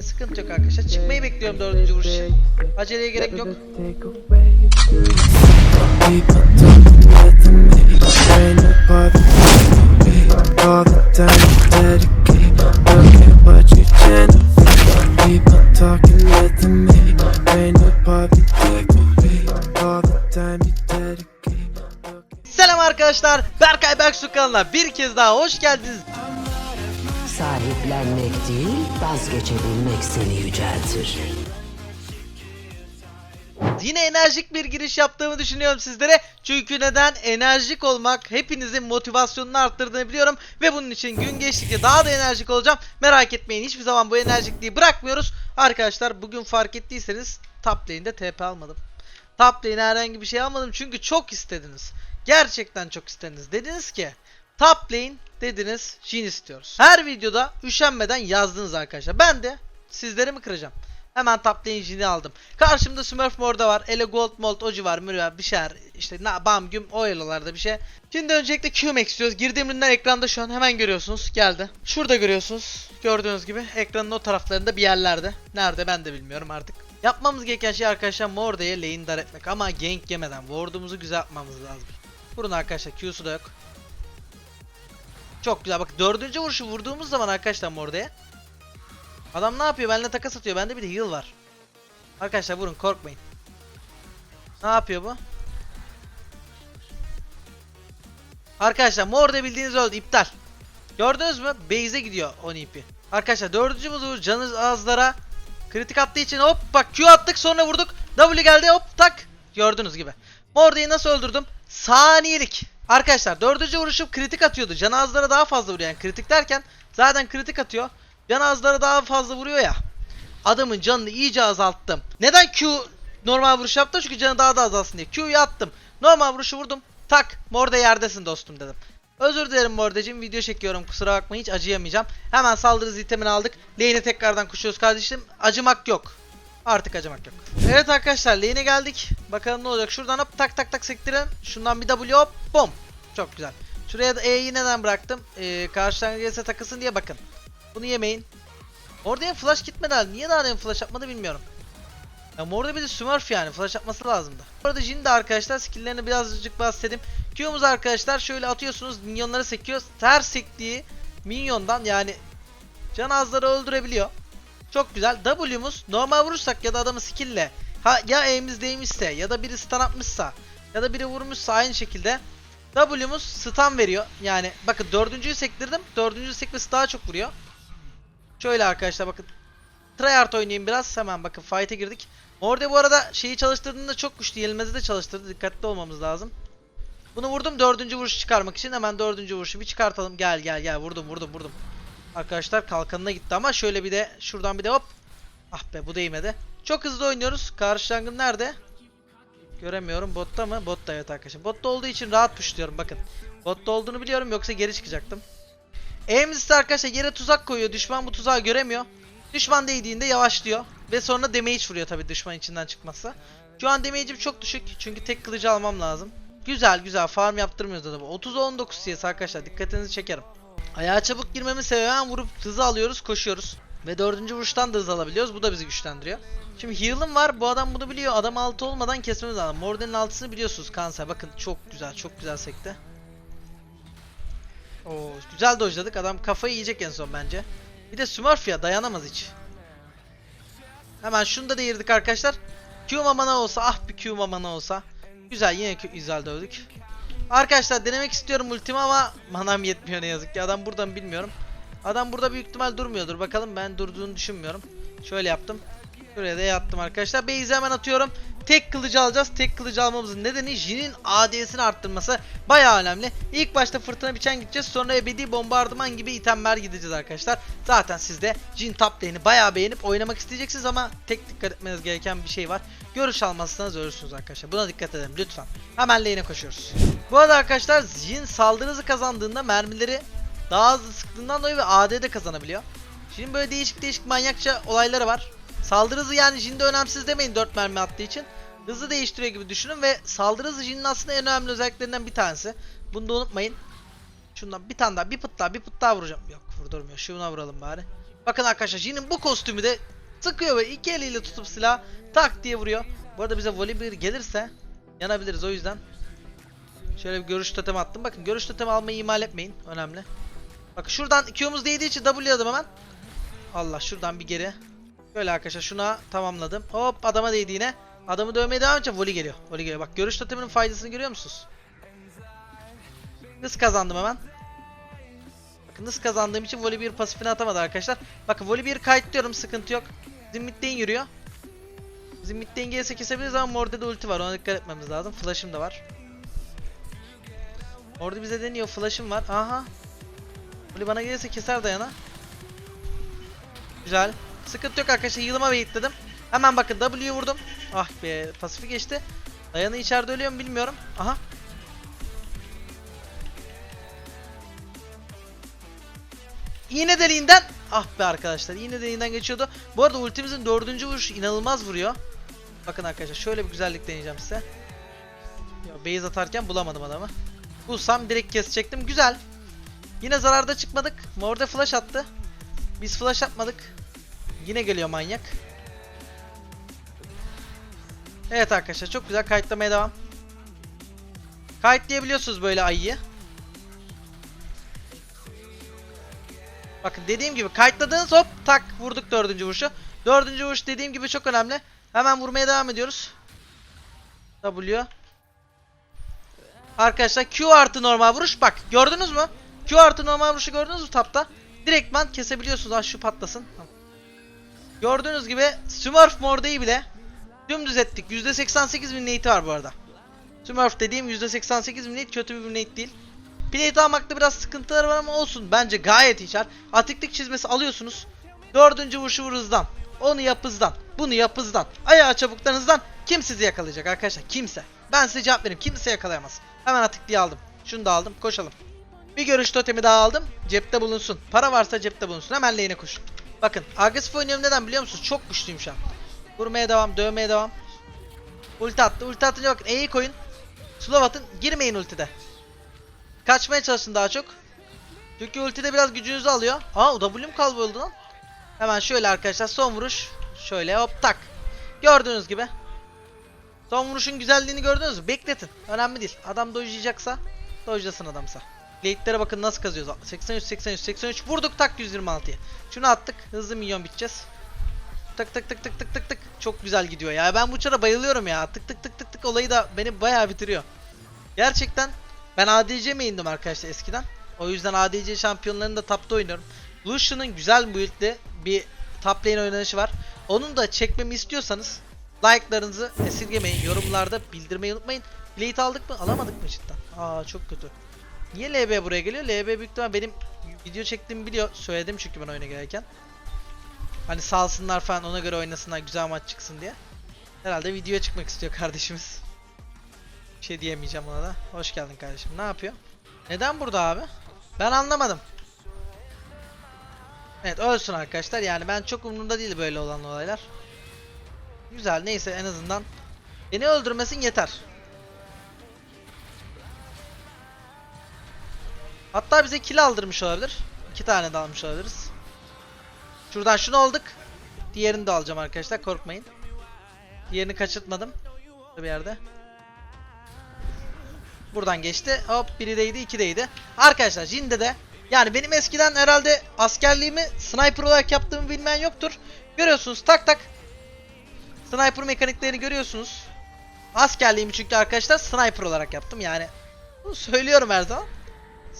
Sıkıntı yok arkadaşlar. Çıkmayı bekliyorum dördüncü vuruş. Aceleye gerek yok. Selam arkadaşlar. Berkay Berksu kanalına bir kez daha hoş geldiniz. Sahiplenmek değil, vazgeçebilmek seni yüceltir. Yine enerjik bir giriş yaptığımı düşünüyorum sizlere. Çünkü neden? Enerjik olmak hepinizin motivasyonunu arttırdığını biliyorum. Ve bunun için gün geçtikçe daha da enerjik olacağım. Merak etmeyin hiçbir zaman bu enerjikliği bırakmıyoruz. Arkadaşlar bugün fark ettiyseniz top lane'de TP almadım. Top lane'e herhangi bir şey almadım çünkü çok istediniz. Gerçekten çok istediniz. Dediniz ki top lane dediniz Jhin istiyoruz. Her videoda üşenmeden yazdınız arkadaşlar. Ben de sizleri mi kıracağım? Hemen top lane Jhin'i aldım. Karşımda Smurf Mor'da var. Ele Gold Mold Oji var. Mürüver bir şeyler. işte na, bam güm o elolarda bir şey. Şimdi öncelikle Q'mek istiyoruz. Girdiğim ürünler ekranda şu an hemen görüyorsunuz. Geldi. Şurada görüyorsunuz. Gördüğünüz gibi ekranın o taraflarında bir yerlerde. Nerede ben de bilmiyorum artık. Yapmamız gereken şey arkadaşlar Morde'ye lane dar etmek ama gank yemeden ward'umuzu güzel yapmamız lazım. Vurun arkadaşlar Q'su da yok. Çok güzel bak dördüncü vuruşu vurduğumuz zaman arkadaşlar Morde'ye Adam ne yapıyor? Benimle takas atıyor. Bende bir de heal var. Arkadaşlar vurun korkmayın. Ne yapıyor bu? Arkadaşlar Morde bildiğiniz öldü. iptal. Gördünüz mü? Base'e gidiyor 10 ip. Arkadaşlar dördüncü vur canı azlara kritik attığı için hop bak Q attık sonra vurduk. W geldi hop tak. Gördüğünüz gibi. Morde'yi nasıl öldürdüm? Saniyelik. Arkadaşlar dördüncü vuruşum kritik atıyordu. Canı azlara daha fazla vuruyor. Yani kritik derken zaten kritik atıyor. Can azlara daha fazla vuruyor ya. Adamın canını iyice azalttım. Neden Q normal vuruş yaptım? Çünkü canı daha da azalsın diye. Q'yu attım. Normal vuruşu vurdum. Tak. Morde yerdesin dostum dedim. Özür dilerim Mordecim. Video çekiyorum. Kusura bakma hiç acıyamayacağım. Hemen saldırı itemini aldık. Lane'e tekrardan koşuyoruz kardeşim. Acımak yok. Artık acımak yok. Evet arkadaşlar lane'e geldik. Bakalım ne olacak. Şuradan hop tak tak tak sektirin. Şundan bir W hop bom. Çok güzel. Şuraya da E'yi neden bıraktım? Ee, karşıdan gelirse takılsın diye bakın. Bunu yemeyin. Orada flash gitmedi halde. Niye daha demin flash yapmadı bilmiyorum. Ya orada bir de Smurf yani. Flash yapması lazımdı. Bu arada Jin de arkadaşlar skilllerini birazcık bahsedeyim. Q'muz arkadaşlar şöyle atıyorsunuz. Minyonları sekiyor. Her sektiği minyondan yani can azları öldürebiliyor. Çok güzel. W'muz normal vurursak ya da adamı skill'le ha ya E'miz değmişse ya da biri stun atmışsa ya da biri vurmuşsa aynı şekilde W'muz stun veriyor. Yani bakın dördüncüyü sektirdim. Dördüncü sekmesi daha çok vuruyor. Şöyle arkadaşlar bakın. Tryhard oynayayım biraz. Hemen bakın fight'e girdik. Orada bu arada şeyi çalıştırdığında çok güçlü. Yenilmezi de çalıştırdı. Dikkatli olmamız lazım. Bunu vurdum dördüncü vuruş çıkarmak için. Hemen dördüncü vuruşu bir çıkartalım. Gel gel gel. Vurdum vurdum vurdum. Arkadaşlar kalkanına gitti ama şöyle bir de şuradan bir de hop. Ah be bu değmedi. Çok hızlı oynuyoruz. Karşı jungle'ım nerede? Göremiyorum. Botta mı? Botta evet arkadaşlar. Botta olduğu için rahat pushluyorum bakın. Botta olduğunu biliyorum yoksa geri çıkacaktım. İse arkadaşlar yere tuzak koyuyor. Düşman bu tuzağı göremiyor. Düşman değdiğinde yavaşlıyor. Ve sonra damage vuruyor tabi düşman içinden çıkmazsa. Şu an damage'im çok düşük. Çünkü tek kılıcı almam lazım. Güzel güzel farm yaptırmıyoruz adamı. 30-19 CS arkadaşlar dikkatinizi çekerim. Ayağa çabuk girmemi sebebi vurup hızı alıyoruz koşuyoruz. Ve dördüncü vuruştan da hız alabiliyoruz. Bu da bizi güçlendiriyor. Şimdi heal'ım var. Bu adam bunu biliyor. Adam altı olmadan kesmemiz lazım. Morden'in altısını biliyorsunuz kanser. Bakın çok güzel çok güzel sekti. Oo, güzel dojladık. Adam kafayı yiyecek en son bence. Bir de Smurf ya dayanamaz hiç. Hemen şunu da değirdik arkadaşlar. Q mamana olsa ah bir Q mamana olsa. Güzel yine güzel dövdük. Arkadaşlar denemek istiyorum ultimi ama manam yetmiyor ne yazık ki. Adam buradan bilmiyorum. Adam burada büyük ihtimal durmuyordur. Bakalım ben durduğunu düşünmüyorum. Şöyle yaptım. Şuraya da yattım arkadaşlar. Base'i hemen atıyorum. Tek kılıcı alacağız. Tek kılıcı almamızın nedeni Jin'in AD'sini arttırması bayağı önemli. İlk başta fırtına biçen gideceğiz. Sonra ebedi bombardıman gibi itemler gideceğiz arkadaşlar. Zaten siz de Jin top lane'i bayağı beğenip oynamak isteyeceksiniz ama tek dikkat etmeniz gereken bir şey var. Görüş almazsanız ölürsünüz arkadaşlar. Buna dikkat edelim lütfen. Hemen lane'e koşuyoruz. Bu arada arkadaşlar Jin saldırı hızı kazandığında mermileri daha hızlı sıktığından dolayı ve AD'de kazanabiliyor. Şimdi böyle değişik değişik manyakça olayları var. Saldırı hızı yani Jin'de önemsiz demeyin 4 mermi attığı için. Hızı değiştiriyor gibi düşünün ve saldırı hızı Jin'in aslında en önemli özelliklerinden bir tanesi. Bunu da unutmayın. Şundan bir tane daha bir pıt daha bir pıt daha vuracağım. Yok vurdurmuyor. Şuna vuralım bari. Bakın arkadaşlar Jin'in bu kostümü de sıkıyor ve iki eliyle tutup silah tak diye vuruyor. Bu arada bize voleybol gelirse yanabiliriz o yüzden. Şöyle bir görüş totemi attım. Bakın görüş totemi almayı ihmal etmeyin. Önemli. Bakın şuradan Q'muz değdiği için W'ladım hemen. Allah şuradan bir geri. Böyle arkadaşlar şuna tamamladım. Hop adama değdi yine. Adamı dövmeye devam edeceğim. Volley geliyor. Volley geliyor. Bak görüş toteminin faydasını görüyor musunuz? Hız kazandım hemen. Bakın hız kazandığım için volley bir pasifini atamadı arkadaşlar. Bakın volley bir kayıtlıyorum sıkıntı yok. Bizim midden yürüyor. Bizim midden gelirse kesebiliriz ama Morde de ulti var ona dikkat etmemiz lazım. Flash'ım da var. Morde bize deniyor flash'ım var. Aha. Volley bana gelirse keser dayana. Güzel. Sıkıntı yok arkadaşlar. Yılıma baitledim. Hemen bakın W'yu vurdum. Ah be pasifi geçti. Dayanı içeride ölüyor mu bilmiyorum. Aha. İğne deliğinden ah be arkadaşlar iğne deliğinden geçiyordu. Bu arada ultimizin dördüncü vuruşu inanılmaz vuruyor. Bakın arkadaşlar şöyle bir güzellik deneyeceğim size. Ya, base atarken bulamadım adamı. Bulsam direkt kesecektim. Güzel. Yine zararda çıkmadık. Morda flash attı. Biz flash atmadık. Yine geliyor manyak. Evet arkadaşlar çok güzel kayıtlamaya devam. Kayıtlayabiliyorsunuz böyle ayıyı. Bakın dediğim gibi kayıtladığınız hop tak vurduk dördüncü vuruşu. Dördüncü vuruş dediğim gibi çok önemli. Hemen vurmaya devam ediyoruz. W. Arkadaşlar Q artı normal vuruş bak gördünüz mü? Q artı normal vuruşu gördünüz mü tapta? Direktman kesebiliyorsunuz. Ah şu patlasın. Gördüğünüz gibi Smurf Morde'yi bile dümdüz ettik. %88 win rate var bu arada. Smurf dediğim %88 win rate kötü bir win rate değil. Plate almakta biraz sıkıntıları var ama olsun. Bence gayet şart. Atiklik çizmesi alıyorsunuz. Dördüncü vuruşu vur hızdan. Onu yap hızdan. Bunu yap hızdan. Ayağı çabuktan hızdan. Kim sizi yakalayacak arkadaşlar? Kimse. Ben size cevap vereyim. Kimse yakalayamaz. Hemen atikliği aldım. Şunu da aldım. Koşalım. Bir görüş totemi daha aldım. Cepte bulunsun. Para varsa cepte bulunsun. Hemen lane'e koşun. Bakın agresif oynuyorum neden biliyor musunuz? Çok güçlüyüm şu an. Vurmaya devam, dövmeye devam. Ulti attı. Ulti atınca bakın E'yi koyun. Slow atın. Girmeyin ultide. Kaçmaya çalışın daha çok. Çünkü ultide biraz gücünüzü alıyor. Aa W'm kayboldu lan. Hemen şöyle arkadaşlar son vuruş. Şöyle hop tak. Gördüğünüz gibi. Son vuruşun güzelliğini gördünüz mü? Bekletin. Önemli değil. Adam dojlayacaksa dojlasın adamsa. Blade'lere bakın nasıl kazıyoruz. 83 83 83 vurduk tak 126'ya. Şunu attık. Hızlı milyon biteceğiz. Tık tık tık tık tık tık tık. Çok güzel gidiyor ya. Ben bu çara bayılıyorum ya. Tık tık tık tık tık olayı da beni bayağı bitiriyor. Gerçekten ben ADC main'dim arkadaşlar eskiden. O yüzden ADC şampiyonlarını da tapta oynuyorum. Lucian'ın güzel build'de bir top lane oynanışı var. Onun da çekmemi istiyorsanız like'larınızı esirgemeyin. Yorumlarda bildirmeyi unutmayın. Blade aldık mı? Alamadık mı cidden? Aa çok kötü. Niye LB buraya geliyor? LB büyük ihtimal benim video çektiğimi biliyor. Söyledim çünkü ben oyuna gelirken. Hani salsınlar falan ona göre oynasınlar güzel maç çıksın diye. Herhalde videoya çıkmak istiyor kardeşimiz. Bir şey diyemeyeceğim ona da. Hoş geldin kardeşim. Ne yapıyor? Neden burada abi? Ben anlamadım. Evet ölsün arkadaşlar. Yani ben çok umurumda değil böyle olan olaylar. Güzel neyse en azından beni öldürmesin yeter. Hatta bize kill aldırmış olabilir. İki tane de almış olabiliriz. Şuradan şunu olduk. Diğerini de alacağım arkadaşlar korkmayın. Diğerini kaçırtmadım. Bir yerde. Buradan geçti. Hop biri değdi iki değdi. Arkadaşlar Jin'de de yani benim eskiden herhalde askerliğimi sniper olarak yaptığımı bilmeyen yoktur. Görüyorsunuz tak tak. Sniper mekaniklerini görüyorsunuz. Askerliğimi çünkü arkadaşlar sniper olarak yaptım yani. Bunu söylüyorum her zaman.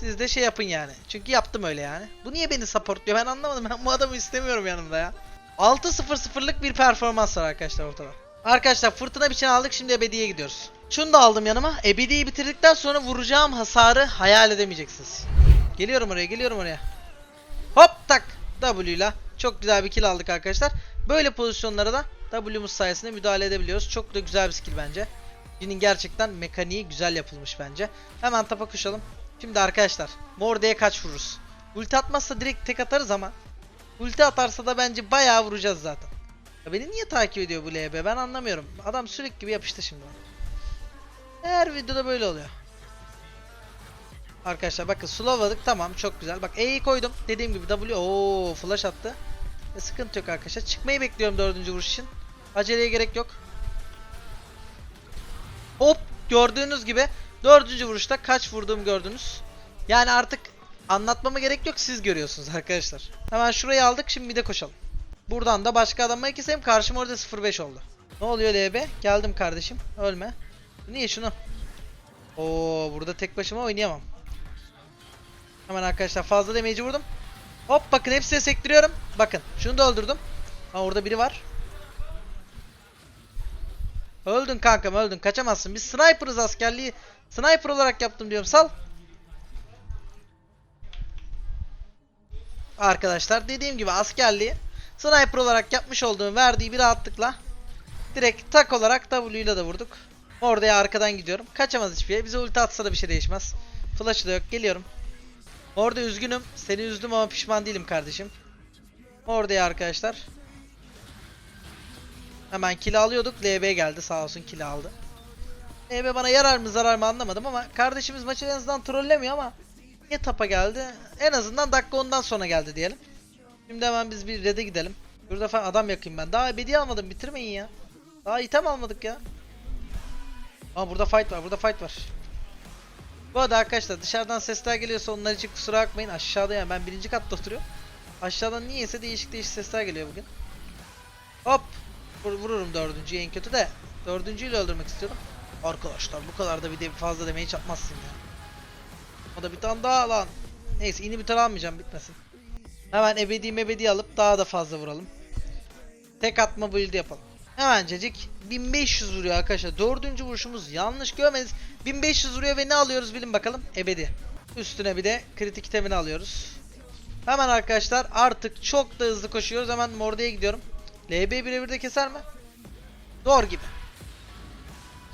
Siz de şey yapın yani. Çünkü yaptım öyle yani. Bu niye beni supportluyor ben anlamadım. Ben bu adamı istemiyorum yanımda ya. 6-0-0'lık bir performans var arkadaşlar ortada. Arkadaşlar fırtına biçeni aldık şimdi ebediye gidiyoruz. Şunu da aldım yanıma. Ebediyi bitirdikten sonra vuracağım hasarı hayal edemeyeceksiniz. Geliyorum oraya geliyorum oraya. Hop tak W ile çok güzel bir kill aldık arkadaşlar. Böyle pozisyonlara da W'muz sayesinde müdahale edebiliyoruz. Çok da güzel bir skill bence. Jin'in gerçekten mekaniği güzel yapılmış bence. Hemen tapa koşalım. Şimdi arkadaşlar Morde'ye kaç vururuz? Ulti atmazsa direkt tek atarız ama ulti atarsa da bence bayağı vuracağız zaten. Ya beni niye takip ediyor bu LB ben anlamıyorum. Adam sürekli gibi yapıştı şimdi. Her videoda böyle oluyor. Arkadaşlar bakın slowladık tamam çok güzel. Bak E'yi koydum. Dediğim gibi W ooo flash attı. E, sıkıntı yok arkadaşlar. Çıkmayı bekliyorum dördüncü vuruş için. Aceleye gerek yok. Hop gördüğünüz gibi dördüncü vuruşta kaç vurduğumu gördünüz. Yani artık anlatmama gerek yok siz görüyorsunuz arkadaşlar. Hemen şurayı aldık şimdi bir de koşalım. Buradan da başka adamı keseyim karşıma orada 0-5 oldu. Ne oluyor LB? Geldim kardeşim. Ölme. Niye şunu? Oo burada tek başıma oynayamam. Hemen arkadaşlar fazla damage'i vurdum. Hop bakın hepsine sektiriyorum. Bakın şunu da öldürdüm. Ha orada biri var. Öldün kankam öldün kaçamazsın. Biz sniper'ız askerliği. Sniper olarak yaptım diyorum sal. Arkadaşlar dediğim gibi askerliği sniper olarak yapmış olduğum verdiği bir rahatlıkla direkt tak olarak W ile de vurduk. Orada arkadan gidiyorum. Kaçamaz hiçbir yere. Bize ulti atsa da bir şey değişmez. Flash'ı da yok. Geliyorum. Orada üzgünüm. Seni üzdüm ama pişman değilim kardeşim. Orada arkadaşlar. Hemen kill alıyorduk. LB geldi. Sağ olsun kill aldı. LB bana yarar mı zarar mı anlamadım ama kardeşimiz maçı en azından trollemiyor ama niye tapa geldi? En azından dakika ondan sonra geldi diyelim. Şimdi hemen biz bir red'e gidelim. Burada falan adam yakayım ben. Daha ebedi almadım. Bitirmeyin ya. Daha item almadık ya. Aa burada fight var. Burada fight var. Bu arada arkadaşlar dışarıdan sesler geliyorsa onlar için kusura bakmayın. Aşağıda yani ben birinci katta oturuyorum. Aşağıdan niyeyse değişik değişik sesler geliyor bugün. Hop. Vur, vururum dördüncüyü en kötü de. Dördüncüyle öldürmek istiyordum. Arkadaşlar bu kadar da bir de fazla demeye çatmazsın ya. O da bir tane daha lan. Neyse inhibitor almayacağım bitmesin. Hemen ebedi mebedi alıp daha da fazla vuralım. Tek atma build yapalım. Hemencecik 1500 vuruyor arkadaşlar. Dördüncü vuruşumuz yanlış görmeniz. 1500 vuruyor ve ne alıyoruz bilin bakalım. Ebedi. Üstüne bir de kritik itemini alıyoruz. Hemen arkadaşlar artık çok da hızlı koşuyoruz. Hemen Morde'ye gidiyorum. LB birebir de keser mi? Zor gibi.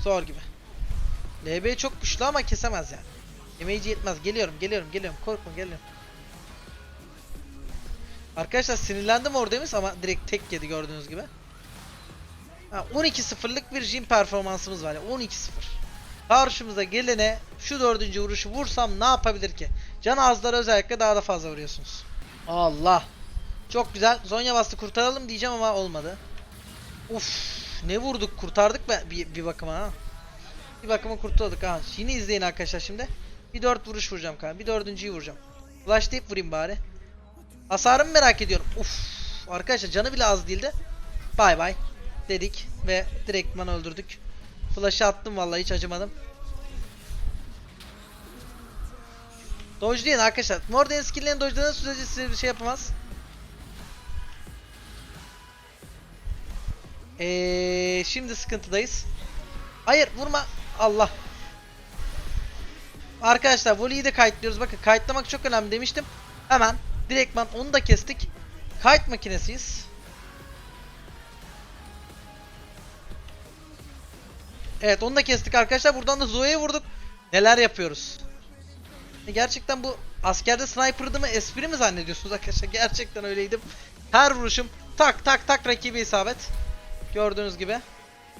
Zor gibi. LB çok güçlü ama kesemez yani. Damage'i yetmez. Geliyorum, geliyorum, geliyorum. Korkma, geliyorum. Arkadaşlar sinirlendim oradayız ama direkt tek yedi gördüğünüz gibi. Ha, 12-0'lık bir Jin performansımız var. ya 12-0. Karşımıza gelene şu dördüncü vuruşu vursam ne yapabilir ki? Can azları özellikle daha da fazla vuruyorsunuz. Allah. Çok güzel. Zonya bastı kurtaralım diyeceğim ama olmadı. Uf, ne vurduk kurtardık be bir, bir bakıma ha. Bir bakıma kurtardık ha. Yine izleyin arkadaşlar şimdi. Bir dört vuruş vuracağım kanka. Bir dördüncüyü vuracağım. Flash deyip vurayım bari. Hasarımı merak ediyorum. Uf. Arkadaşlar canı bile az değildi. Bay bay. Dedik ve direktman öldürdük. Flash'ı attım vallahi hiç acımadım. Dodge'leyin arkadaşlar. Morden skill'lerini dodge'ladığınız sürece size bir şey yapamaz. Eee şimdi sıkıntıdayız. Hayır vurma. Allah. Arkadaşlar voleyi de kayıtlıyoruz. Bakın kayıtlamak çok önemli demiştim. Hemen direktman onu da kestik. Kayıt makinesiyiz. Evet onu da kestik arkadaşlar. Buradan da Zoe'ye vurduk. Neler yapıyoruz? E, Gerçekten bu askerde sniper'dı mı espri mi zannediyorsunuz arkadaşlar? Gerçekten öyleydim. Her vuruşum tak tak tak rakibi isabet. Gördüğünüz gibi.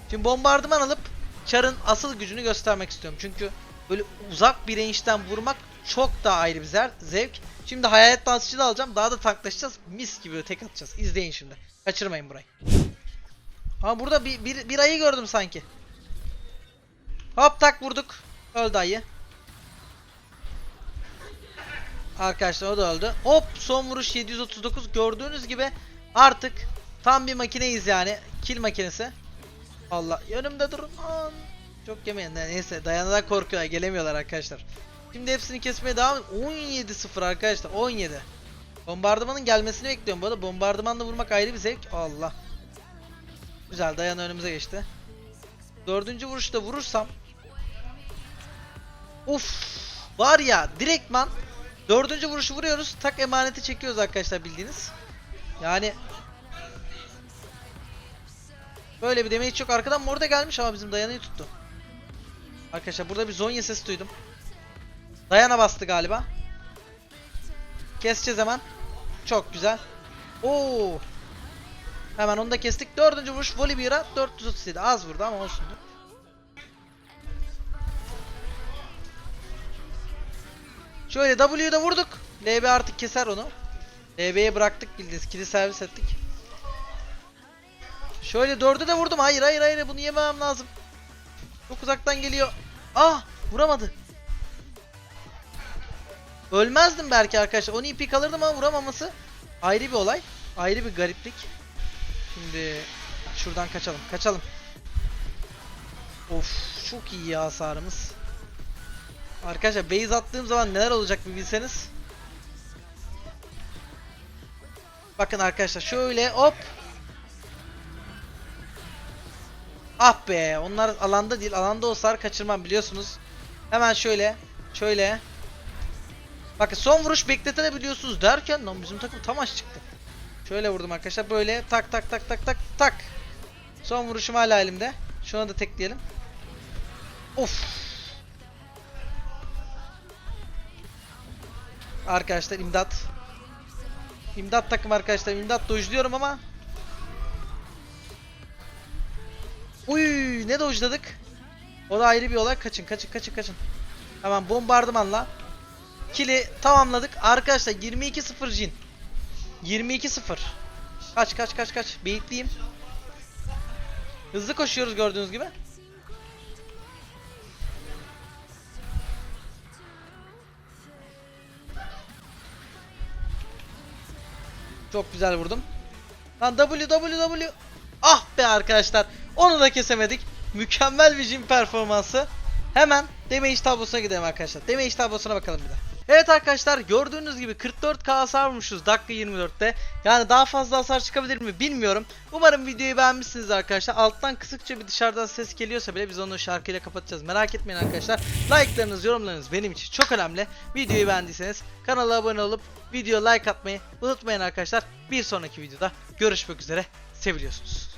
Şimdi bombardıman alıp Char'ın asıl gücünü göstermek istiyorum. Çünkü böyle uzak bir range'den vurmak çok daha ayrı bir zevk. Şimdi hayalet dansçı da alacağım. Daha da tanklaşacağız. Mis gibi tek atacağız. İzleyin şimdi. Kaçırmayın burayı. Ama burada bir, bir, bir ayı gördüm sanki. Hop tak vurduk. Öldü ayı. Arkadaşlar o da öldü. Hop son vuruş 739. Gördüğünüz gibi artık tam bir makineyiz yani. Kill makinesi. Allah önümde durun. An. Çok yemeyin. Neyse dayanarak korkuyorlar. Gelemiyorlar arkadaşlar. Şimdi hepsini kesmeye devam 17-0 arkadaşlar. 17. Bombardımanın gelmesini bekliyorum bu arada. Bombardımanla vurmak ayrı bir zevk. Allah. Güzel dayan önümüze geçti. Dördüncü vuruşta vurursam Uf var ya direktman dördüncü vuruşu vuruyoruz tak emaneti çekiyoruz arkadaşlar bildiğiniz. Yani Böyle bir demeyi çok arkadan morda gelmiş ama bizim dayanıyı tuttu. Arkadaşlar burada bir Zonya sesi duydum. Dayana bastı galiba. Keseceğiz hemen. Çok güzel. Oo. Hemen onu da kestik. Dördüncü vuruş Volibear'a 437. Az vurdu ama olsun. Şöyle W'yu da vurduk. LB artık keser onu. DB'ye bıraktık bildiğiniz. Kili servis ettik. Şöyle dördü de vurdum. Hayır hayır hayır bunu yemem lazım. Çok uzaktan geliyor. Ah vuramadı. Ölmezdim belki arkadaşlar. 10 ip kalırdım ama vuramaması ayrı bir olay. Ayrı bir gariplik. Şimdi şuradan kaçalım. Kaçalım. Of çok iyi ya hasarımız. Arkadaşlar base attığım zaman neler olacak bir bilseniz. Bakın arkadaşlar şöyle hop. Ah be onlar alanda değil alanda olsalar kaçırmam biliyorsunuz. Hemen şöyle şöyle. Bakın son vuruş bekletebiliyorsunuz derken lan bizim takım tam aç çıktı. Şöyle vurdum arkadaşlar böyle tak tak tak tak tak tak. Son vuruşum hala elimde. Şuna da tekleyelim. Of. Arkadaşlar imdat. İmdat takım arkadaşlar. İmdat dojluyorum ama. Uy ne dojladık? O da ayrı bir olay. Kaçın kaçın kaçın kaçın. Hemen bombardımanla. Kili tamamladık. Arkadaşlar 22-0 Jin. 22-0. Kaç kaç kaç kaç. Beyitliyim. Hızlı koşuyoruz gördüğünüz gibi. Çok güzel vurdum. Lan W W W. Ah be arkadaşlar. Onu da kesemedik. Mükemmel bir jim performansı. Hemen damage tablosuna gidelim arkadaşlar. Damage tablosuna bakalım bir de. Evet arkadaşlar gördüğünüz gibi 44k hasar vurmuşuz dakika 24'te. Yani daha fazla hasar çıkabilir mi bilmiyorum. Umarım videoyu beğenmişsiniz arkadaşlar. Alttan kısıkça bir dışarıdan ses geliyorsa bile biz onu şarkıyla kapatacağız. Merak etmeyin arkadaşlar. Like'larınız, yorumlarınız benim için çok önemli. Videoyu beğendiyseniz kanala abone olup video like atmayı unutmayın arkadaşlar. Bir sonraki videoda görüşmek üzere. Seviliyorsunuz.